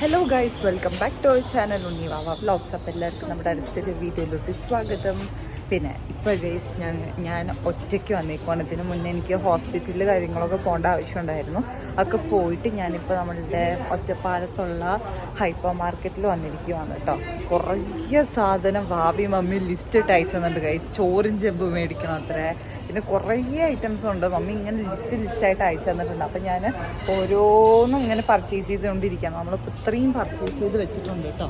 Hello guys welcome back to our channel Unnivava vlogs അപ്പം എല്ലാവർക്കും നമ്മുടെ അടുത്തൊരു വീഡിയോയിലോട്ട് സ്വാഗതം. പിന്നെ ഇപ്പോൾ ഗൈസ് ഞാൻ ഞാൻ ഒറ്റയ്ക്ക് വന്നേക്കുവാണ്. ഇതിന് മുന്നേ എനിക്ക് ഹോസ്പിറ്റലിൽ കാര്യങ്ങളൊക്കെ പോകേണ്ട ആവശ്യമുണ്ടായിരുന്നു അതൊക്കെ പോയിട്ട് ഞാനിപ്പോൾ നമ്മളുടെ ഒറ്റപ്പാലത്തുള്ള ഹൈപ്പർ മാർക്കറ്റിൽ വന്നിരിക്കുവാണ് കേട്ടോ. കുറേ സാധനം ഭാവി മമ്മി ലിസ്റ്റ് ടൈസ് അയച്ചുന്നുണ്ട് ഗൈസ് ചോറും ചെമ്പ് മേടിക്കണം അത്രേ. പിന്നെ കുറേ ഐറ്റംസ് ഉണ്ട്. മമ്മി ഇങ്ങനെ ലിസ്റ്റ് ലിസ്റ്റായിട്ട് അയച്ചു തന്നിട്ടുണ്ട്. അപ്പം ഞാൻ ഓരോന്നും ഇങ്ങനെ പർച്ചേസ് ചെയ്തുകൊണ്ടിരിക്കാം നമ്മളിപ്പോൾ ഇത്രയും പർച്ചേസ് ചെയ്ത് വെച്ചിട്ടുണ്ട് കേട്ടോ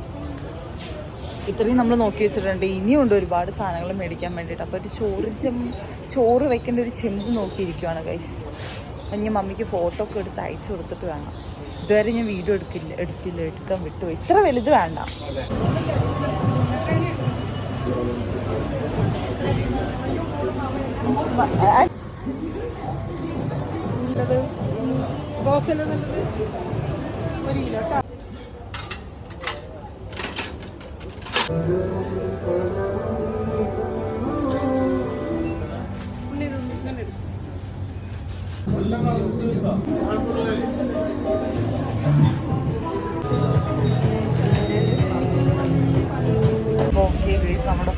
ഇത്രയും നമ്മൾ നോക്കി വെച്ചിട്ടുണ്ട്. ഇനിയുണ്ട് ഒരുപാട് സാധനങ്ങൾ മേടിക്കാൻ വേണ്ടിയിട്ട്. അപ്പോൾ ഒരു ചോറ് ചെമ്പ് ചോറ് വെക്കേണ്ട ഒരു ചെമ്പ് നോക്കിയിരിക്കുവാണ് ഗൈസ് അപ്പം ഞാൻ മമ്മിക്ക് ഫോട്ടോ ഒക്കെ എടുത്ത് അയച്ചു കൊടുത്തിട്ട് വേണം. ഇതുവരെ ഞാൻ വീഡിയോ എടുക്കില്ല എടുത്തില്ല എടുക്കാൻ വിട്ടു ഇത്ര വലുത് വേണ്ട. റോസല നല്ലത് ഒരു കിലോ കേട്ടോ ഇങ്ങനെ എടുക്ക്.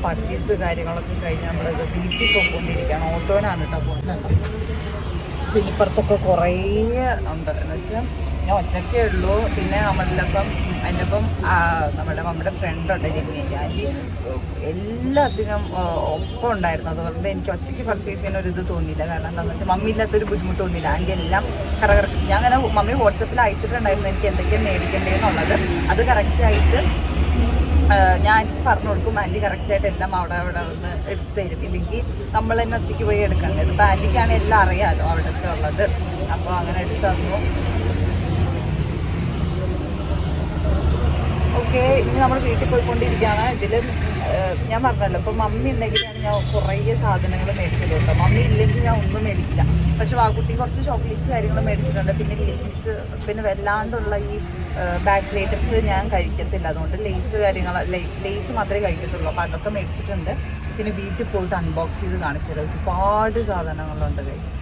പർച്ചേസ് കാര്യങ്ങളൊക്കെ കഴിഞ്ഞ് നമ്മളിത് വീട്ടിൽ പോകൊണ്ടിരിക്കുകയാണ് ഓട്ടോനാണ് കേട്ടോ പോകുന്നത്. പിന്നെ ഇപ്പുറത്തൊക്കെ കുറേ ഉണ്ട്. എന്ന് വെച്ചാൽ ഞാൻ ഒറ്റയ്ക്കേ ഉള്ളൂ. പിന്നെ നമ്മളുടെ ഒപ്പം എന്റെ ഒപ്പം നമ്മുടെ നമ്മുടെ ഫ്രണ്ട് ഉണ്ട് രമ്യ എല്ലാത്തിനും ഒപ്പം ഉണ്ടായിരുന്നു. അതുകൊണ്ട് എനിക്ക് ഒറ്റയ്ക്ക് പർച്ചേസ് ചെയ്യാൻ ഒരു ഇത് തോന്നിയില്ല. കാരണം എന്താണെന്ന് വെച്ചാൽ മമ്മി ഇല്ലാത്തൊരു ബുദ്ധിമുട്ട് തോന്നിയില്ല. ആന്റി എല്ലാം കറകറക്റ്റ് ഞാൻ അങ്ങനെ മമ്മി വാട്സപ്പിൽ അയച്ചിട്ടുണ്ടായിരുന്നു എനിക്ക് എന്തൊക്കെയാണ് മേടിക്കേണ്ടതെന്നുള്ളത് അത് കറക്റ്റായിട്ട് ഞാൻ പറഞ്ഞു കൊടുക്കും ആന്റി കറക്റ്റായിട്ട് എല്ലാം അവിടെ അവിടെ ഒന്ന് എടുത്തു തരും. ഇല്ലെങ്കിൽ നമ്മൾ തന്നെ ഒറ്റയ്ക്ക് പോയി എടുക്കേണ്ടത് ഇപ്പം ആന്റിക്കാണ് എല്ലാം അറിയാമല്ലോ അവിടുത്തെ ഉള്ളത്. അപ്പോൾ അങ്ങനെ എടുത്തു തന്നു. ഓക്കെ ഇനി നമ്മൾ വീട്ടിൽ പോയിക്കൊണ്ടിരിക്കുകയാണ്. ഇതിൽ ഞാൻ പറഞ്ഞല്ലോ ഇപ്പം മമ്മി ഉണ്ടെങ്കിലാണ് ഞാൻ കുറേ സാധനങ്ങൾ മേടിക്കുന്നത് കേട്ടോ. മമ്മി ഇല്ലെങ്കിൽ ഞാൻ ഒന്നും മേടിക്കില്ല. പക്ഷെ വാക്കുട്ടി കുറച്ച് ചോക്ലേറ്റ്സ് കാര്യങ്ങൾ മേടിച്ചിട്ടുണ്ട്. പിന്നെ ലേസ് പിന്നെ വല്ലാണ്ടുള്ള ഈ ബാക്കറി ഐറ്റംസ് ഞാൻ കഴിക്കത്തില്ല. അതുകൊണ്ട് ലേസ് കാര്യങ്ങൾ ലേസ് മാത്രമേ കഴിക്കത്തുള്ളൂ. അപ്പോൾ അതൊക്കെ മേടിച്ചിട്ടുണ്ട്. പിന്നെ വീട്ടിൽ പോയിട്ട് അൺബോക്സ് ചെയ്ത് കാണിച്ചു തരാം. ഒരുപാട് സാധനങ്ങളുണ്ട് ഗൈസ്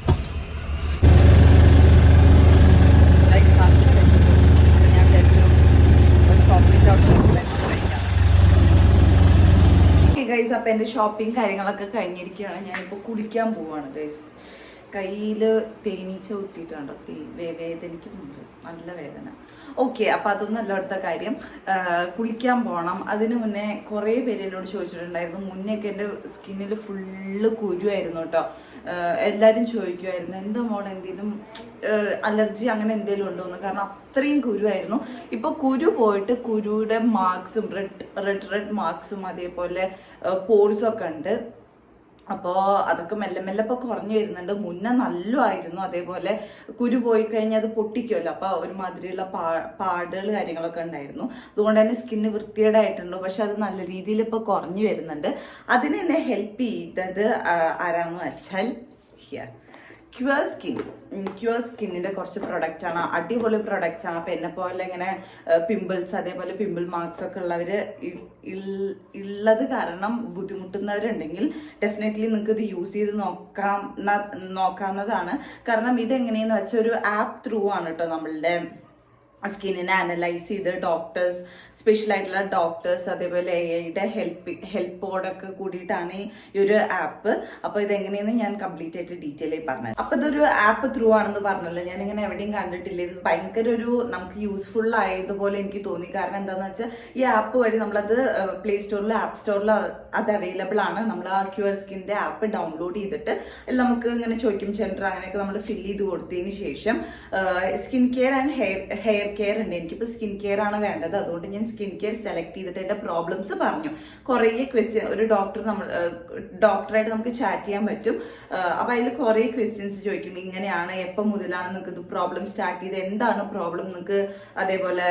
ഗൈസ് നല്ല രസമുണ്ട് അപ്പോൾ ഞാൻ വിചാരിച്ചു ഒരു ചോക്ലേറ്റ് ഔട്ട് കഴിക്കാം ഗൈസ് അപ്പം എന്റെ ഷോപ്പിംഗ് കാര്യങ്ങളൊക്കെ കഴിഞ്ഞിരിക്കുകയാണ്. ഞാനിപ്പോൾ കുളിക്കാൻ പോവാണ് ഗൈസ് കയ്യിൽ തേനീച്ച കുത്തിയിട്ടുണ്ട്. തേ വേദനിക്കുന്നുണ്ട്. നല്ല വേദന. ഓക്കെ അപ്പം അതൊന്നല്ല അടുത്ത കാര്യം. കുളിക്കാൻ പോകണം അതിന് മുന്നേ കുറേ പേര് എന്നോട് ചോദിച്ചിട്ടുണ്ടായിരുന്നു. മുന്നേയൊക്കെ എന്റെ സ്കിന്നിൽ ഫുള്ള് കുരുവായിരുന്നു കേട്ടോ. എല്ലാവരും ചോദിക്കുമായിരുന്നു എന്താ മോൾ എന്തെങ്കിലും അലർജി അങ്ങനെ എന്തെങ്കിലും ഉണ്ടോ? എന്ന്. കാരണം അത്രയും കുരുവായിരുന്നു. ഇപ്പൊ കുരു പോയിട്ട് കുരുയുടെ മാർക്സും റെഡ് റെഡ് റെഡ് മാർക്സും അതേപോലെ പോർസൊക്കെ ഉണ്ട്. അപ്പോൾ അതൊക്കെ മെല്ലെ മെല്ലെ ഇപ്പോൾ കുറഞ്ഞു വരുന്നുണ്ട്. മുന്നേ നല്ലതായിരുന്നു അതേപോലെ കുരു പോയി കഴിഞ്ഞാൽ അത് പൊട്ടിക്കുമല്ലോ അപ്പോൾ ഒരുമാതിരിയുള്ള പാ പാടുകൾ കാര്യങ്ങളൊക്കെ ഉണ്ടായിരുന്നു. അതുകൊണ്ട് തന്നെ സ്കിന്ന് വൃത്തികേടായിട്ടുണ്ട്. പക്ഷെ അത് നല്ല രീതിയിൽ ഇപ്പോൾ കുറഞ്ഞു വരുന്നുണ്ട്. അതിന് എന്നെ ഹെൽപ്പ് ചെയ്തത് ആരാന്ന് വെച്ചാൽ ഹിയർ ക്യൂർ സ്കിൻ ക്യൂർ സ്കിന്നിന്റെ കുറച്ച് പ്രൊഡക്റ്റ് ആണ്. അടിപൊളി പ്രൊഡക്റ്റ്സ് ആണ്. അപ്പൊ എന്നെ പോലെ ഇങ്ങനെ പിമ്പിൾസ് അതേപോലെ പിമ്പിൾ മാർക്സ് ഒക്കെ ഉള്ളവർ ഉള്ളത് കാരണം ബുദ്ധിമുട്ടുന്നവരുണ്ടെങ്കിൽ ഡെഫിനറ്റ്ലി നിങ്ങൾക്ക് ഇത് യൂസ് ചെയ്ത് നോക്കാം നോക്കാവുന്നതാണ്. കാരണം ഇതെങ്ങനെയെന്ന് വെച്ചാൽ ഒരു ആപ്പ് ത്രൂ ആണ് കേട്ടോ നമ്മളുടെ സ്കിന്നിനെ അനലൈസ് ചെയ്ത് ഡോക്ടേഴ്സ് സ്പെഷ്യൽ ആയിട്ടുള്ള ഡോക്ടേഴ്സ് അതേപോലെ എ ഐയുടെ ഹെൽപ്പ് ഹെൽപ്പോടൊക്കെ കൂടിയിട്ടാണ് ഈ ഒരു ആപ്പ് അപ്പോൾ ഇതെങ്ങനെയെന്ന് ഞാൻ കംപ്ലീറ്റ് ആയിട്ട് ഡീറ്റെയിൽ ആയി പറഞ്ഞത് അപ്പോൾ ഇതൊരു ആപ്പ് ത്രൂ ആണെന്ന് പറഞ്ഞല്ലോ. ഞാൻ ഇങ്ങനെ എവിടെയും കണ്ടിട്ടില്ല. ഇത് ഭയങ്കര ഒരു നമുക്ക് യൂസ്ഫുൾ ആയതുപോലെ എനിക്ക് തോന്നി. കാരണം എന്താണെന്ന് വെച്ചാൽ ഈ ആപ്പ് വഴി നമ്മളത് പ്ലേ സ്റ്റോറിലും ആപ്പ് സ്റ്റോറിലും അത് അവൈലബിൾ ആണ്. നമ്മൾ ആ ക്യൂർ സ്കിന്റെ ആപ്പ് ഡൗൺലോഡ് ചെയ്തിട്ട് നമുക്ക് ഇങ്ങനെ ചോദിക്കും സെന്റർ അങ്ങനെയൊക്കെ നമ്മൾ ഫില്ല് ചെയ്ത് കൊടുത്തതിന് ശേഷം skin care and hair hair care ഉണ്ട്. എനിക്കിപ്പോൾ സ്കിൻ കെയർ ആണ് വേണ്ടത്. അതുകൊണ്ട് ഞാൻ സ്കിൻ കെയർ സെലക്ട് ചെയ്തിട്ട് എന്റെ പ്രോബ്ലംസ് പറഞ്ഞു. കുറേ ക്വസ്റ്റ്യൻ ഒരു ഡോക്ടർ നമ്മൾ ഡോക്ടറായിട്ട് നമുക്ക് ചാറ്റ് ചെയ്യാൻ പറ്റും. അപ്പോൾ അതിൽ കുറേ ക്വസ്റ്റ്യൻസ് ചോദിക്കും. ഇങ്ങനെയാണ് എപ്പം മുതലാണ് നിങ്ങൾക്ക് ഇത് പ്രോബ്ലം സ്റ്റാർട്ട് ചെയ്ത് എന്താണ് പ്രോബ്ലം നിങ്ങൾക്ക് അതേപോലെ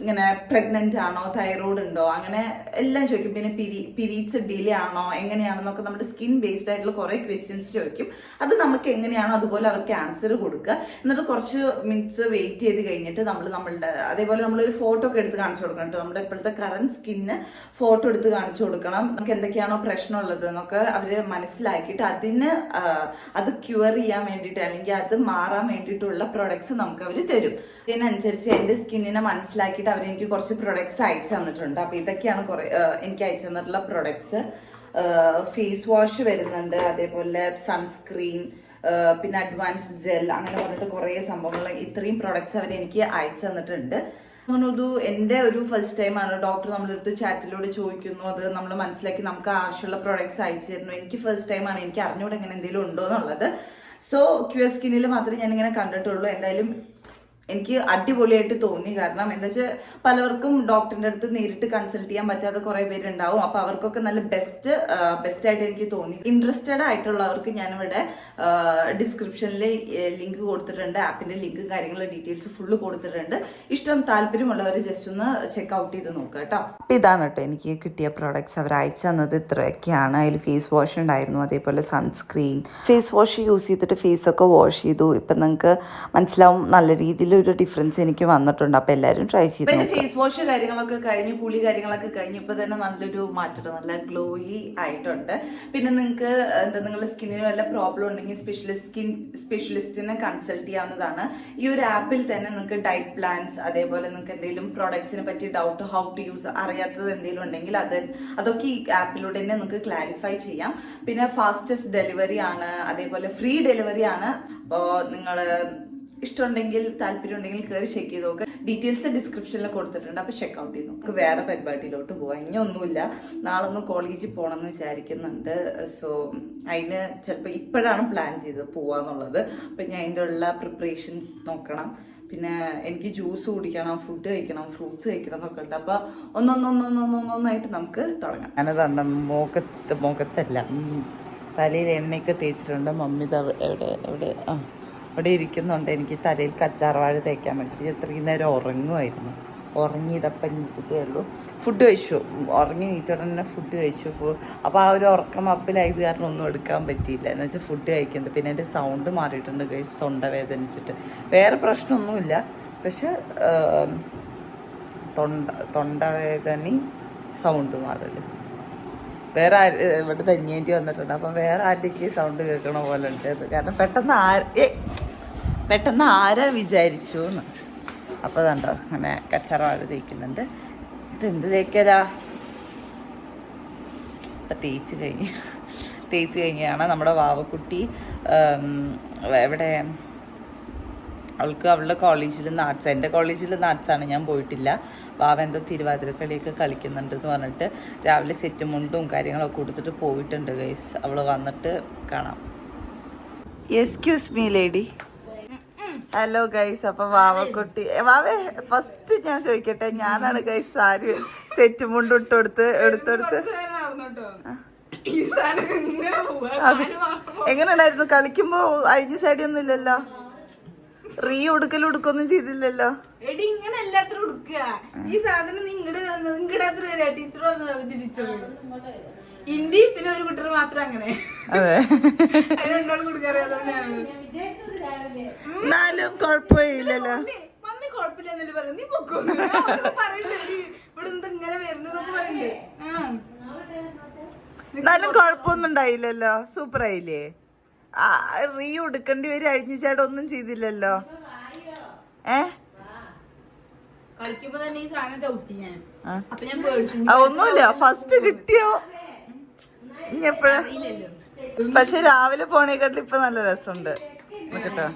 ഇങ്ങനെ പ്രഗ്നന്റ് ആണോ തൈറോയ്ഡ് ഉണ്ടോ? അങ്ങനെ എല്ലാം ചോദിക്കും. പിന്നെ പിരി പിരീഡ്സ് ഡിലേ ആണോ എങ്ങനെയാണെന്നൊക്കെ നമ്മുടെ സ്കിൻ ബേസ്ഡ് ആയിട്ടുള്ള കുറേ ക്വസ്റ്റ്യൻസ് ചോദിക്കും. അത് നമുക്ക് എങ്ങനെയാണോ അതുപോലെ അവർക്ക് ആൻസർ കൊടുക്കുക. എന്നിട്ട് കുറച്ച് മിനിറ്റ്സ് വെയിറ്റ് ചെയ്ത് കഴിഞ്ഞിട്ട് നമ്മൾ നമ്മളുടെ അതേപോലെ നമ്മളൊരു ഫോട്ടോ ഒക്കെ എടുത്ത് കാണിച്ചു കൊടുക്കണം കേട്ടോ. നമ്മുടെ ഇപ്പോഴത്തെ കറണ്ട് സ്കിന്ന് ഫോട്ടോ എടുത്ത് കാണിച്ചു കൊടുക്കണം. നമുക്ക് എന്തൊക്കെയാണോ പ്രശ്നമുള്ളത് എന്നൊക്കെ അവർ മനസ്സിലാക്കിയിട്ട് അതിന് അത് ക്യൂർ ചെയ്യാൻ വേണ്ടിയിട്ട് അല്ലെങ്കിൽ അത് മാറാൻ വേണ്ടിയിട്ടുള്ള പ്രൊഡക്ട്സ് നമുക്ക് അവർ തരും. ഇതിനനുസരിച്ച് എന്റെ സ്കിന്നിനെ മനസ്സിലാക്കിയിട്ട് അവർ എനിക്ക് കുറച്ച് പ്രൊഡക്ട്സ് അയച്ചു തന്നിട്ടുണ്ട്. അപ്പോൾ ഇതൊക്കെയാണ് കുറേ എനിക്ക് അയച്ചു തന്നിട്ടുള്ള പ്രൊഡക്ട്സ് ഫേസ് വാഷ് വരുന്നുണ്ട്. അതേപോലെ സൺസ്ക്രീൻ പിന്നെ അഡ്വാൻസ് ജെൽ അങ്ങനെ പറഞ്ഞിട്ട് കുറേ സംഭവങ്ങൾ ഇത്രയും പ്രൊഡക്ട്സ് അവർ എനിക്ക് അയച്ചു തന്നിട്ടുണ്ട്. അങ്ങനൊരു എന്റെ ഒരു ഫസ്റ്റ് ടൈമാണ് ഡോക്ടർ നമ്മളെടുത്ത് ചാറ്റിലൂടെ ചോദിക്കുന്നു. അത് നമ്മൾ മനസ്സിലാക്കി നമുക്ക് ആവശ്യമുള്ള പ്രൊഡക്ട്സ് അയച്ചു തരുന്നു. എനിക്ക് ഫസ്റ്റ് ടൈമാണ് എനിക്ക് അറിഞ്ഞുകൂടെ ഇങ്ങനെ എന്തെങ്കിലും ഉണ്ടോ എന്നുള്ളത്. സോ ക്യു എസ് സ്കിന്നിൽ മാത്രമേ ഞാൻ ഇങ്ങനെ കണ്ടിട്ടുള്ളൂ. എന്തായാലും എനിക്ക് അടിപൊളിയായിട്ട് തോന്നി. കാരണം എന്താ വെച്ചാൽ പലവർക്കും ഡോക്ടറിന്റെ അടുത്ത് നേരിട്ട് കൺസൾട്ട് ചെയ്യാൻ പറ്റാത്ത കുറെ പേരുണ്ടാവും. അപ്പോൾ അവർക്കൊക്കെ നല്ല ബെസ്റ്റ് ബെസ്റ്റ് ആയിട്ട് എനിക്ക് തോന്നി. ഇൻട്രസ്റ്റഡ് ആയിട്ടുള്ളവർക്ക് ഞാനിവിടെ ഡിസ്ക്രിപ്ഷനിൽ ലിങ്ക് കൊടുത്തിട്ടുണ്ട്. ആപ്പിന്റെ ലിങ്ക് കാര്യങ്ങളും ഡീറ്റെയിൽസ് ഫുള്ള് കൊടുത്തിട്ടുണ്ട്. ഇഷ്ടം താല്പര്യമുള്ളവർ ജസ്റ്റ് ഒന്ന് ചെക്ക് ഔട്ട് ചെയ്ത് നോക്കുക കേട്ടോ. ഇതാണ് കേട്ടോ എനിക്ക് കിട്ടിയ പ്രോഡക്ട്സ് അവർ അയച്ചു തന്നത് ഇത്രയൊക്കെയാണ്. അതിൽ ഫേസ് വാഷ് ഉണ്ടായിരുന്നു. അതേപോലെ സൺസ്ക്രീൻ ഫേസ് വാഷ് യൂസ് ചെയ്തിട്ട് ഫേസ് ഒക്കെ വാഷ് ചെയ്തു. ഇപ്പം നിങ്ങൾക്ക് മനസ്സിലാവും നല്ല രീതിയിൽ ഒരു ഡിഫറൻസ് എനിക്ക് വന്നിട്ടുണ്ട്. അപ്പോൾ എല്ലാരും ട്രൈ ചെയ്ത് ഫേസ് വാഷ് കാര്യങ്ങളൊക്കെ കഴിഞ്ഞു കുളി കാര്യങ്ങളൊക്കെ കഴിഞ്ഞു ഇപ്പൊ തന്നെ നല്ലൊരു മാറ്റം നല്ല ഗ്ലോയി ആയിട്ടുണ്ട്. പിന്നെ നിങ്ങൾക്ക് എന്താ നിങ്ങളുടെ സ്കിന്നിന് വല്ല പ്രോബ്ലം ഉണ്ടെങ്കിൽ സ്പെഷ്യലിസ്റ്റ് സ്കിൻ സ്പെഷ്യലിസ്റ്റിനെ കൺസൾട്ട് ചെയ്യാവുന്നതാണ്. ഈ ഒരു ആപ്പിൽ തന്നെ നിങ്ങൾക്ക് ഡയറ്റ് പ്ലാൻസ് അതേപോലെ നിങ്ങൾക്ക് എന്തെങ്കിലും പ്രോഡക്ട്സിനെ പറ്റി ഡൗട്ട് ഹൗ ടു യൂസ് അറിയാത്തത് എന്തെങ്കിലും ഉണ്ടെങ്കിൽ അത് അതൊക്കെ ഈ ആപ്പിലൂടെ തന്നെ നിങ്ങൾക്ക് ക്ലാരിഫൈ ചെയ്യാം. പിന്നെ ഫാസ്റ്റസ്റ്റ് ഡെലിവറി ആണ് അതേപോലെ ഫ്രീ ഡെലിവറി ആണ്. അപ്പോൾ നിങ്ങൾ ഇഷ്ടമുണ്ടെങ്കിൽ താല്പര്യം ഉണ്ടെങ്കിൽ കയറി ചെക്ക് ചെയ്ത് നോക്കുക ഡീറ്റെയിൽസ് ഡിസ്ക്രിപ്ഷനിൽ കൊടുത്തിട്ടുണ്ട്. അപ്പോൾ ചെക്ക് ഔട്ട് ചെയ്ത് നമുക്ക് വേറെ പരിപാടിയിലോട്ട് പോവാം. ഇനി ഒന്നുമില്ല. നാളെ ഒന്ന് കോളേജിൽ പോകണമെന്ന് വിചാരിക്കുന്നുണ്ട്. സോ അതിന് ചിലപ്പോൾ ഇപ്പോഴാണ് പ്ലാൻ ചെയ്തത് പോവാന്നുള്ളത്. അപ്പം ഞാൻ അതിന്റെ ഉള്ള പ്രിപ്പറേഷൻസ് നോക്കണം. പിന്നെ എനിക്ക് ജ്യൂസ് കുടിക്കണം ഫുഡ് കഴിക്കണം ഫ്രൂട്ട്സ് കഴിക്കണം എന്നൊക്കെ ഉണ്ട്. അപ്പോൾ ഒന്നൊന്നൊന്നൊന്നൊന്നൊന്നായിട്ട് നമുക്ക് തുടങ്ങാം. ഞാനതാണ് മോക്കത്ത് മോക്കത്തല്ല തലയിൽ എണ്ണയൊക്കെ തേച്ചിട്ടുണ്ട്. മമ്മി എവിടെ എവിടെ? ആ. അവിടെ ഇരിക്കുന്നുണ്ട്. എനിക്ക് തലയിൽ കച്ചാർവാഴ തേക്കാൻ വേണ്ടിയിട്ട് ഇത്രയും നേരം ഉറങ്ങുമായിരുന്നു ഉറങ്ങി ഇതപ്പം നീറ്റിട്ടേ ഉള്ളൂ. ഫുഡ് കഴിച്ചു. ഉറങ്ങി നീറ്റോടെ തന്നെ ഫുഡ് കഴിച്ചു. അപ്പോൾ ആ ഒരു ഉറക്കം അപ്പിലായത് കാരണം ഒന്നും എടുക്കാൻ പറ്റിയില്ല. എന്ന് വെച്ചാൽ ഫുഡ് കഴിക്കുന്നത്. പിന്നെ എന്റെ സൗണ്ട് മാറിയിട്ടുണ്ട് കഴിച്ച് തൊണ്ട വേദനിച്ചിട്ട്. വേറെ പ്രശ്നമൊന്നുമില്ല. പക്ഷെ തൊണ്ട തൊണ്ടവേദന സൗണ്ട് മാറൽ. വേറെ ഇവിടെ തന്നിയേണ്ടി വന്നിട്ടുണ്ട്. അപ്പം വേറെ ആരുടെ സൗണ്ട് കേൾക്കണ പോലെ ഉണ്ട്. കാരണം പെട്ടെന്ന് ആ പെട്ടെന്ന് ആരാ വിചാരിച്ചു എന്ന് അപ്പോൾ കണ്ടോ അങ്ങനെ കച്ചറ തേക്കുന്നുണ്ട്. ഇതെന്ത് തേക്കലാ? ഇപ്പം തേച്ച് കഴിഞ്ഞ് തേച്ച് കഴിഞ്ഞാണ് നമ്മുടെ വാവക്കുട്ടി എവിടെ? അവൾക്ക് അവളുടെ കോളേജിൽ നാട്സ് എന്റെ കോളേജിൽ നാട്സാണ് ഞാൻ പോയിട്ടില്ല. വാവ എന്തോ തിരുവാതിരക്കളിയൊക്കെ കളിക്കുന്നുണ്ടെന്ന് പറഞ്ഞിട്ട് രാവിലെ സെറ്റ് മുണ്ടും കാര്യങ്ങളൊക്കെ കൊടുത്തിട്ട് പോയിട്ടുണ്ട് ഗൈസ് അവൾ വന്നിട്ട് കാണാം. Excuse me lady hello guys അപ്പൊ വാവക്കുട്ടി വാവേ ഫസ്റ്റ് ഞാൻ ചോദിക്കട്ടെ ഞാനാണ് ഗൈസ് സാരി സെറ്റ് മുണ്ട് ഇട്ട് കൊടുത്ത് എടുത്തെടുത്ത്. എങ്ങനെയുണ്ടായിരുന്നു? കളിക്കുമ്പോ അഴിഞ്ഞ സൈഡി ഒന്നും ഇല്ലല്ലോ? റീ ഉടുക്കൽ ഉടുക്കൊന്നും ചെയ്തില്ലല്ലോ? എടി ഇങ്ങനെ എല്ലാത്തിനും ഉടുക്കുക. ഈ സാധനം നിങ്ങളുടെ നിങ്ങളുടെ ടീച്ചർ വന്നത് ടീച്ചർ ഹിന്ദി പിന്നെ ഒരു കുട്ടികൾ മാത്രം അങ്ങനെ. അതെ. അതിന് രണ്ടാളും കൊടുക്കാറിയാതുകൊണ്ടാണ് എന്നാലും കുഴപ്പമില്ലല്ലോ. മമ്മി കുഴപ്പമില്ലെന്നല്ലേ പറഞ്ഞു നീ പൊക്കോ. പറയണ്ടേ ഇവിടെ എന്താ ഇങ്ങനെ വരുന്നതൊക്കെ പറയണ്ടേ. ആ. എന്നാലും കുഴപ്പമൊന്നും ഉണ്ടായില്ലല്ലോ. സൂപ്പർ ആയില്ലേ? ആ റീ ഉടുക്കേണ്ടി വരും. അഴിഞ്ഞിച്ചാട് ഒന്നും ചെയ്തില്ലല്ലോ. ഏ? കളിക്കുമ്പോ തന്നെ ഈ സാധനം ചവിട്ടി ഞാൻ. ഞാൻ പേടിച്ചു. ഒന്നുമില്ല. ഫസ്റ്റ് കിട്ടിയോ? ഇനി എപ്പോഴാ പക്ഷെ രാവിലെ പോണേക്കാട്ടിൽ ഇപ്പൊ നല്ല രസമുണ്ട്. കേട്ടോ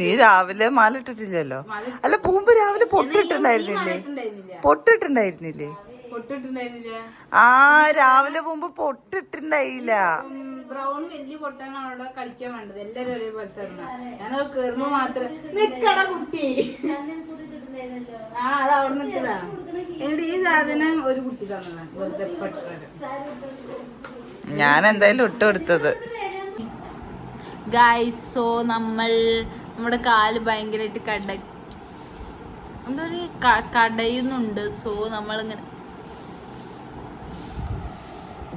നീ രാവിലെ മാല ഇട്ടിട്ടില്ലല്ലോ? അല്ല പൂമ്പ് രാവിലെ പൊട്ടിട്ടുണ്ടായിരുന്നില്ലേ? പൊട്ടിട്ടുണ്ടായിരുന്നില്ലേ? ആ രാവിലെ പോകുമ്പോ പൊട്ടിട്ടുണ്ടായില്ല. ബ്രൗൺ വലിയ പൊട്ടാണ് അവിടെ കളിക്കാൻ വേണ്ടത്. എല്ലാരും ഒരേപോലത്തെ. ഞാനത് കേറുമ്പോ മാത്രം നിക്കട കുട്ടി. ആ അത് അവിടെ നിൽക്കതാ എന്നിട്ട് ഈ സാധനം ഒരു കുട്ടി തന്നതാ വെറുതെ പെട്ടത് ഞാൻ എന്തായാലും ഇട്ട് കൊടുത്തത്. ഗായ്സോ സോ നമ്മൾ നമ്മുടെ കാൽ ഭയങ്കരമായിട്ട് കട എന്താ പറയുക കടയുന്നുണ്ട്. സോ നമ്മളിങ്ങനെ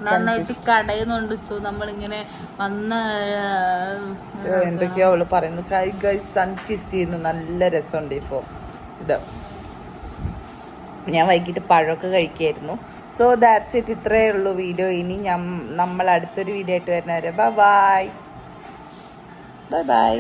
നന്നായിട്ട് കടയുന്നുണ്ട്. സോ നമ്മളിങ്ങനെ വന്ന എന്തൊക്കെയാ അവൾ പറയുന്നു. കൈ ഗൈസ് സൺ കിസ് ചെയ്യുന്നു. നല്ല രസമുണ്ട് ഇപ്പോ ഇത്. ഞാൻ വൈകിട്ട് പഴമൊക്കെ കഴിക്കുമായിരുന്നു സോ ദാറ്റ്സ് ഇറ്റ് ഇത്രയേ ഉള്ളൂ വീഡിയോ ഇനി ഞാൻ നമ്മൾ അടുത്തൊരു വീഡിയോ ആയിട്ട് വരുന്നവരെ. Bye bye bye bye